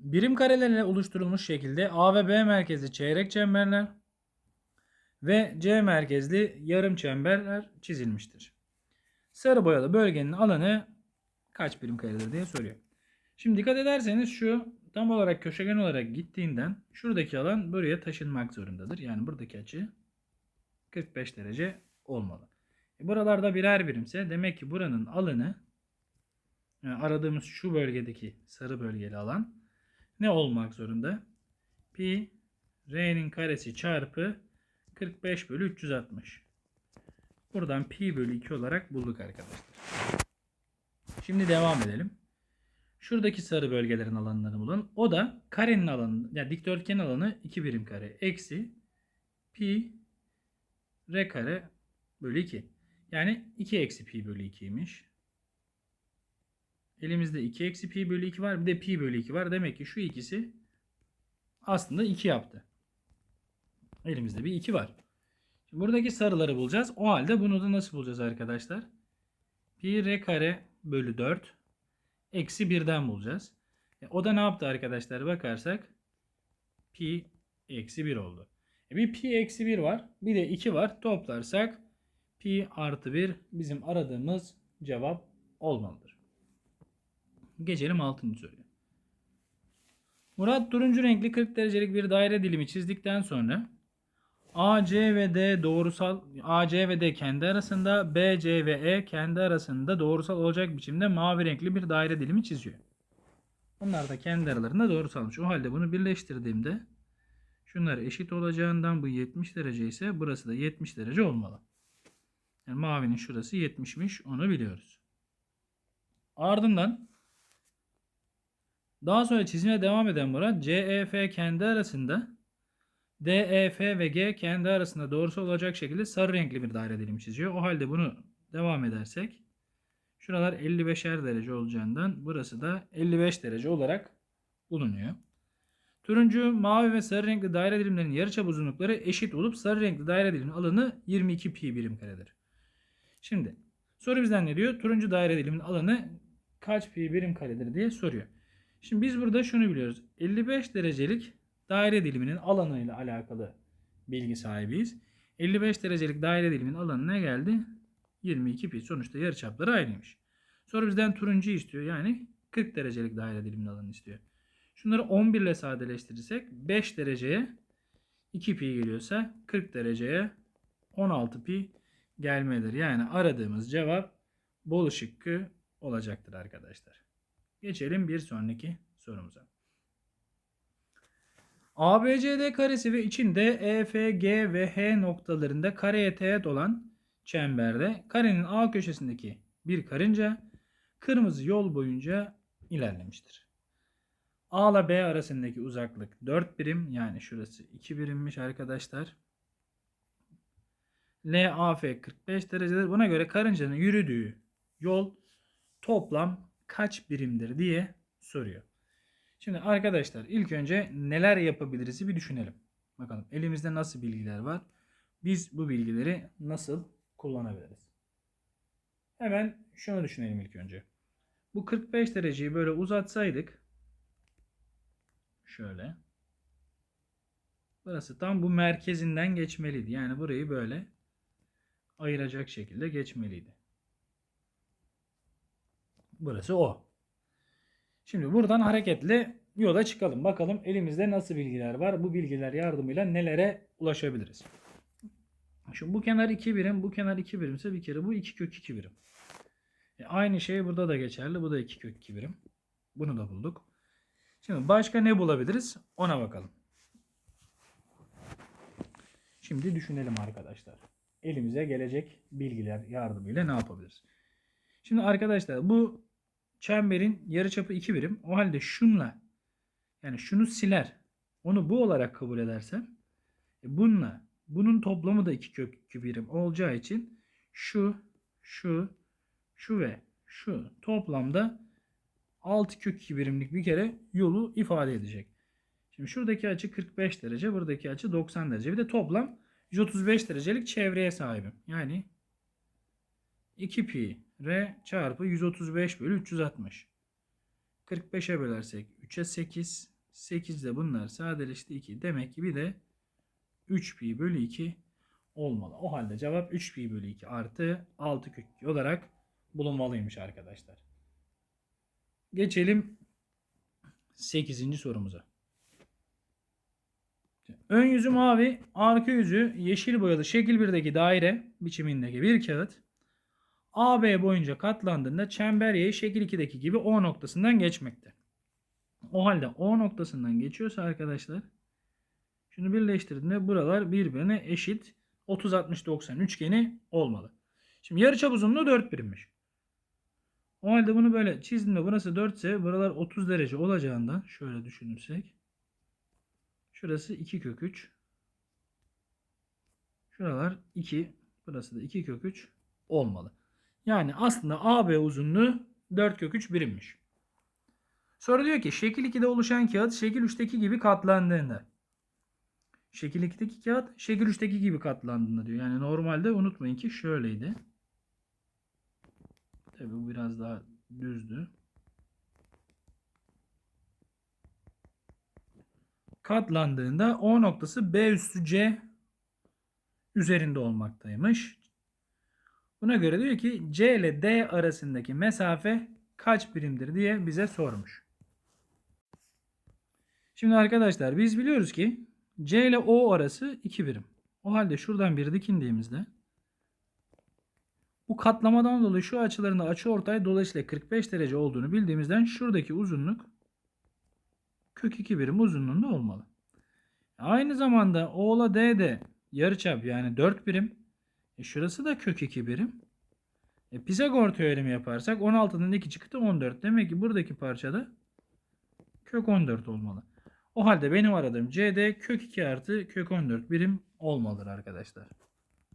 birim karelerle oluşturulmuş şekilde A ve B merkezli çeyrek çemberler ve C merkezli yarım çemberler çizilmiştir. Sarı boyalı bölgenin alanı kaç birim karedir diye soruyor. Şimdi dikkat ederseniz şu tam olarak köşegen olarak gittiğinden şuradaki alan buraya taşınmak zorundadır. Yani buradaki açı 45 derece olmalı. E buralarda birer birimse demek ki buranın alanı yani aradığımız şu bölgedeki sarı bölgeli alan ne olmak zorunda? Pi r'nin karesi çarpı 45 bölü 360. Buradan pi bölü 2 olarak bulduk arkadaşlar. Şimdi devam edelim. Şuradaki sarı bölgelerin alanlarını bulun. O da karenin alanı, yani dikdörtgen alanı 2 birim kare eksi pi r kare bölü 2. Yani 2 eksi pi bölü 2'ymiş. Elimizde 2 eksi pi bölü 2 var. Bir de pi bölü 2 var. Demek ki şu ikisi aslında 2 yaptı. Elimizde bir 2 var. Şimdi buradaki sarıları bulacağız. O halde bunu da nasıl bulacağız arkadaşlar? Pi r kare bölü 4 eksi 1'den bulacağız. E, o da ne yaptı arkadaşlar bakarsak? Pi eksi 1 oldu. E, bir pi eksi 1 var. Bir de 2 var. Toplarsak pi artı 1 bizim aradığımız cevap olmalıdır. Geçelim 6. soruya. Murat turuncu renkli 40 derecelik bir daire dilimi çizdikten sonra AC ve D doğrusal AC ve D kendi arasında BC ve E kendi arasında doğrusal olacak biçimde mavi renkli bir daire dilimi çiziyor. Onlar da kendi aralarında doğrusalmış. O halde bunu birleştirdiğimde şunlar eşit olacağından bu 70 derece ise burası da 70 derece olmalı. Yani mavinin şurası 70'miş onu biliyoruz. Ardından daha sonra çizime devam eden Murat CEF kendi arasında DEF ve G kendi arasında doğrusu olacak şekilde sarı renkli bir daire dilimi çiziyor. O halde bunu devam edersek şuralar 55'er derece olacağından burası da 55 derece olarak bulunuyor. Turuncu, mavi ve sarı renkli daire dilimlerinin yarıçap uzunlukları eşit olup sarı renkli daire dilimin alanı 22 pi birim karedir. Şimdi soru bizden ne diyor? Turuncu daire diliminin alanı kaç pi birim karedir diye soruyor. Şimdi biz burada şunu biliyoruz. 55 derecelik daire diliminin alanıyla alakalı bilgi sahibiyiz. 55 derecelik daire diliminin alanı ne geldi? 22 pi. Sonuçta yarıçapları aynıymış. Sonra bizden turuncu istiyor. Yani 40 derecelik daire diliminin alanını istiyor. Şunları 11 ile sadeleştirirsek 5 dereceye 2 pi geliyorsa 40 dereceye 16 pi gelmedir. Yani aradığımız cevap bol şıkkı olacaktır arkadaşlar. Geçelim bir sonraki sorumuza. ABCD karesi ve içinde EF, G ve H noktalarında kareye teğet olan çemberde karenin A köşesindeki bir karınca kırmızı yol boyunca ilerlemiştir. A ile B arasındaki uzaklık 4 birim yani şurası 2 birimmiş arkadaşlar. LAF 45 derecedir. Buna göre karıncanın yürüdüğü yol toplam kaç birimdir diye soruyor. Şimdi arkadaşlar ilk önce neler yapabiliriz bir düşünelim. Bakalım elimizde nasıl bilgiler var? Biz bu bilgileri nasıl kullanabiliriz? Hemen şunu düşünelim ilk önce. Bu 45 dereceyi böyle uzatsaydık şöyle burası tam bu merkezinden geçmeliydi. Yani burayı böyle ayıracak şekilde geçmeliydi. Burası o. Şimdi buradan hareketle yola çıkalım. Bakalım elimizde nasıl bilgiler var. Bu bilgiler yardımıyla nelere ulaşabiliriz. Şimdi bu kenar 2 birim, bu kenar 2 birimse bir kere bu 2 kök 2 birim. E aynı şey burada da geçerli. Bu da 2 kök 2 birim. Bunu da bulduk. Şimdi başka ne bulabiliriz? Ona bakalım. Şimdi düşünelim arkadaşlar. Elimize gelecek bilgiler yardımıyla ne yapabiliriz? Şimdi arkadaşlar bu çemberin yarıçapı 2 birim. O halde şunla yani şunu siler. Onu bu olarak kabul edersem e bununla bunun toplamı da 2 kök 2 birim olacağı için şu şu şu ve şu toplamda 6 kök 2 birimlik bir kere yolu ifade edecek. Şimdi şuradaki açı 45 derece, buradaki açı 90 derece. Bir de toplam 135 derecelik çevreye sahibim. Yani 2 pi r çarpı 135 bölü 360. 45'e bölersek 3'e 8. 8 de bunlar sadeleşti 2. Demek ki bir de 3 pi bölü 2 olmalı. O halde cevap 3 pi bölü 2 artı 6 kök 2 olarak bulunmalıymış arkadaşlar. Geçelim 8. sorumuza. Ön yüzü mavi, arka yüzü yeşil boyalı şekil 1'deki daire biçimindeki bir kağıt. AB boyunca katlandığında çember yayı şekil 2'deki gibi O noktasından geçmekte. O halde O noktasından geçiyorsa arkadaşlar şunu birleştirdiğinde buralar birbirine eşit 30 60 90 üçgeni olmalı. Şimdi yarıçap uzunluğu 4 birimmiş. O halde bunu böyle çizdiğimde burası 4 ise buralar 30 derece olacağından şöyle düşünürsek şurası 2 kök 3 şuralar 2 burası da 2 kök 3 olmalı. Yani aslında AB uzunluğu 4 kök 3 birimmiş. Sonra diyor ki şekil 2'de oluşan kağıt şekil 3'teki gibi katlandığında. Şekil 2'deki kağıt şekil 3'teki gibi katlandığında diyor. Yani normalde unutmayın ki şöyleydi. Tabi bu biraz daha düzdü. Katlandığında O noktası B üstü C üzerinde olmaktaymış. Buna göre diyor ki C ile D arasındaki mesafe kaç birimdir diye bize sormuş. Şimdi arkadaşlar biz biliyoruz ki C ile O arası 2 birim. O halde şuradan bir dikindiğimizde bu katlamadan dolayı şu açıların da açı ortay dolayısıyla 45 derece olduğunu bildiğimizden şuradaki uzunluk kök 2 birim uzunluğunda olmalı. Aynı zamanda O ile D de yarıçap yani 4 birim. E şurası da kök 2 birim. E Pisagor teoremi yaparsak 16'dan 2 çıktı 14. Demek ki buradaki parçada kök 14 olmalı. O halde benim aradığım CD kök 2 artı kök 14 birim olmalıdır arkadaşlar.